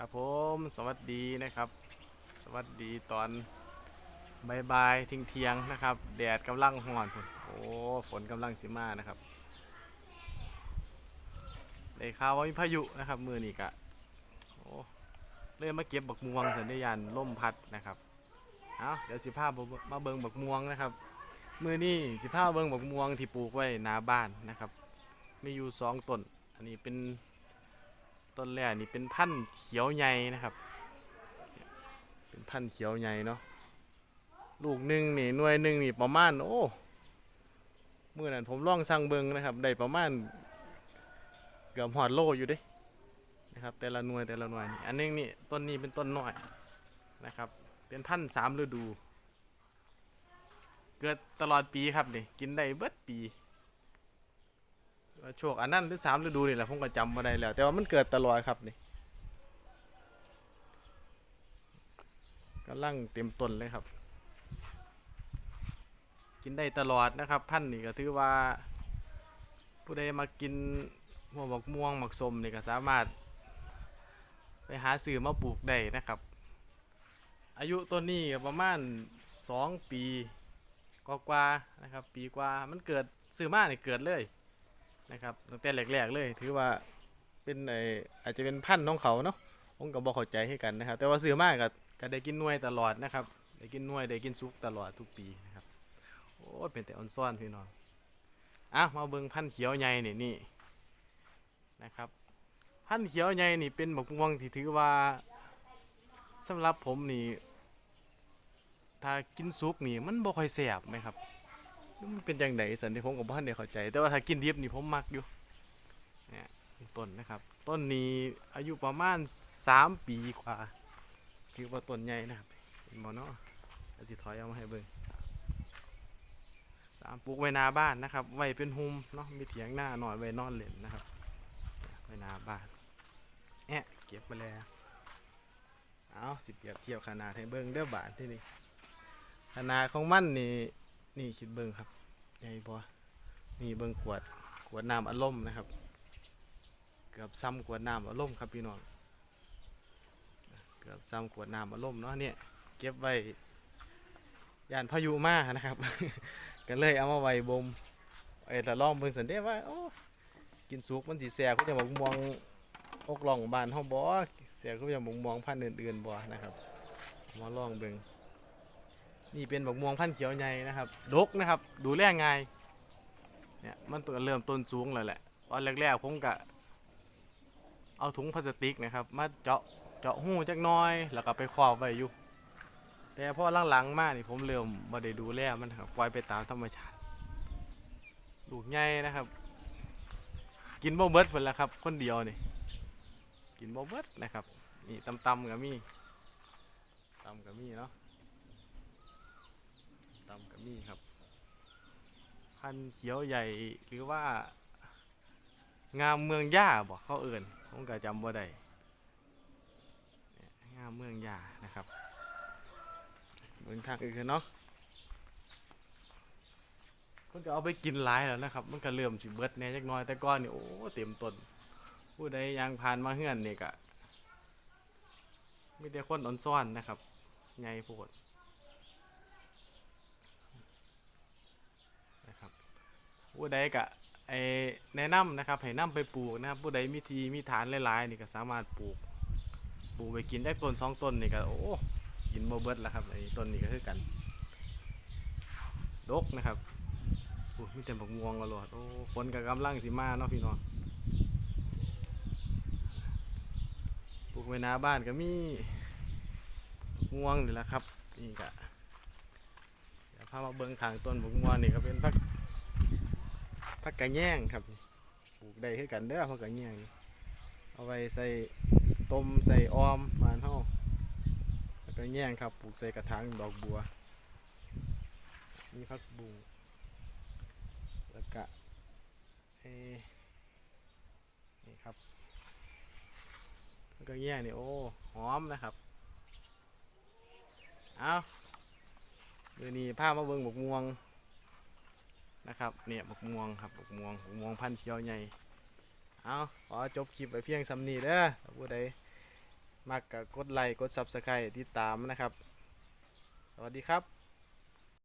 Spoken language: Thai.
ครับผมสวัสดีนะครับ สวัสดีตอนบายบายๆทิ้งเทียงนะครับ แดดกำลังห่อนพุ่นโอ้ฝนกำลังสิมานะครับได้ข่าวว่ามีพายุนะครับมือนี้กะโอ้เลยมาเก็บบักม่วงสันได้ยานล่มพัดนะครับเอาเดี๋ยวสิพามาเบิงบักม่วงนะครับ มือนี้สิพาเบิงบักม่วงที่ปลูกไว้หน้าบ้านนะครับ มีอยู่สองต้น อันนี้เป็น ต้นแรกนี่เป็นพันธุ์เขียวใหญ่นะครับ เป็นพันธุ์เขียวใหญ่เนาะ ลูกหนึ่งนี่หน่วยหนึ่งนี่ประมาณโอ้เมื่อนั้นผมล่องสั่งเบิงนะครับ ได้ประมาณเกือบหอดโลอยู่ด้นะครับ แต่ละหน่วยแต่ละหน่วยนี่อันนึงนี่ต้นนี้เป็นต้นน้อยนะครับ เป็นพันธุ์สามฤดู เกิดตลอดปีครับนี่กินได้เบิดปี ช่วงอันนั้นหรือสามฤดูนี่แหละผมก็จำมาได้แล้ว แต่ว่ามันเกิดตลอดครับนี่กำลังเต็มต้นเลยครับ กินได้ตลอดนะครับ พันธุ์นี่ก็ถือว่า ผู้ใดมากินหัวบักม่วงหมักสมนี่ก็สามารถ ไปหาซื้อมาปลูกได้นะครับ อายุต้นนี้ประมาณสองปีกว่าๆนะครับ ปีกว่ามันเกิดซื้อมาเนี่ยเกิดเลย นะครับตั้งแต่แรกๆเลย ถือว่าเป็นไออาจจะเป็นพันธุ์ของเขาเนาะผมก็บอกเข้าใจให้กันนะครับ แต่ว่าซื้อมากก็ก็ได้กินหน่วยตลอดนะครับ ได้กินหน่วยได้กินซุกตลอดทุกปีนะครับโอ้เป็นแต่ออนซ่อนพี่น้องอะมาเบิ่งพันธุ์เขียวใหญ่นี่นี่นะครับพันธุ์เขียวใหญ่นี่เป็นบักม่วงที่ถือว่าสำหรับผมนี่ถ้ากินซุกนี่มันบ่ค่อยแสบไหมครับ มันเป็นจังไดสันที่ผมกับบ้านเดียเข้าใจ แต่ว่าถ้ากินดิบนี่ผมมักอยู่เนี่ยต้นนะครับ ต้นนี้อายุประมาณสามปีกว่าถือว่าต้นใหญ่นะครับเห็นบ่เนาะเราจะถอยเอามาให้เบิ่งสามปลูกไว้นาบ้านนะครับ ไว้เป็นหุมเนาะมีเถียงหน้าหน่อยไว้นอนเล่นนะครับไว้นาบ้านแอะเก็บมาแล้วเอาสิเปรียบเทียบขนาดให้เบิ่งเด้อบาทที่นี่ขนาดของมันนี่ นี่คิดเบิ้งครับใหญ่พอนี่เบิ้งขวดขวดน้ำอารมณ์นะครับ เกือบซ้ำขวดน้ำอารมณ์ครับพี่น้องเกือบซ้ำขวดน้ำอารมณ์เนาะเนี่ยเก็บไว้ยานพายุมานะครับ ก็เลยเอามาไว้บ่มไอ้แต่ลองเบิ่งสันเด้ว่าโอ้กินสุกมันสีแสบก็จะบอกมองอกลองบานเฮาบ่แสบก็จะบอกมองพันธุ์อื่นๆบ่นะครับมาลองเบิ่ง นี่เป็นบักม่วงพันธุ์เขียวใหญ่นะครับดกนะครับ ดูแลง่ายเนี่ยมันตัวเริ่มต้นสูงแล้วแหละตอนแรกๆผมกะเอาถุงพลาสติกนะครับ มาเจาะเจาะหูจักน้อย แล้วก็ไปครอบไว้อยู่ แต่พอหลังๆมานี่ผมเริ่มบ่ได้ดูแลมันครับปล่อยไปตามธรรมชาติลูกใหญ่นะครับ กินบ่เบิดเพิ่นละครับ คนเดียวนี่กินบ่เบิดนะครับนี่ตำๆก็มีตำก็มีเนาะ ตำกับมีครับ พันธุ์เขียวใหญ่หรือว่า งามเมืองย่าบอกเขาเอื่นผมก็จำว่าได้งามเมืองย่านะครับเมืองทางอื่นเนาะมันก็เอาไปกินหลายแล้วนะครับ มันก็เริ่มสิเบิดแน่จักน้อยแต่ก้อนนี่โอ้เต็มต้นผู้ใดยังผ่านมาเฮือนนี่ก็มีแต่คนอ่อนซ่อนนะครับใหญ่โพด นะครับ ผู้ใดกะไอแนะนำนะครับให้นำไปปลูกนะครับ ผู้ใดมีทีมีฐานหลายๆนี่ก็สามารถปลูก ปลูกไปกินได้ต้นสองต้นนี่ก็โอ้กินโมเบิร์ดแล้วครับไอต้นนี้ก็คือกันดกนะครับโอ้มีแต่บักม่วงกระโดดโอ้ฝนกับกำลังสิมาเนาะพี่น้องปลูกไว้หน้าบ้านก็มีม่วงนี่แหละครับนี่กะเดี๋ยวพามาเบิ้งขางต้นบุกม่วงนี่ก็เป็นพัก พักกระแยงครับปลูกได้คือกันเด้อพักกระแยงเอาไว้ใส่ต้มใส่ออมมานเฮาพักกระแยงครับปลูกใส่กระถางดอกบัวมีพักบุ้งแล้วก็เอนี่ครับพักกระแยงนี่โอ้หอมนะครับเอาเดี๋ยวนี้พามาเบิ่งบกม่วง นะครับเนี่ยบกม่วงครับบกม่วงบกม่วงพันธุ์เขียวใหญ่เอาขอจบคลิปไปเพียงสำนีเด้อผู้ใดมากก็กดไลค์กดซับสไครต์ติดตามนะครับ สวัสดีครับ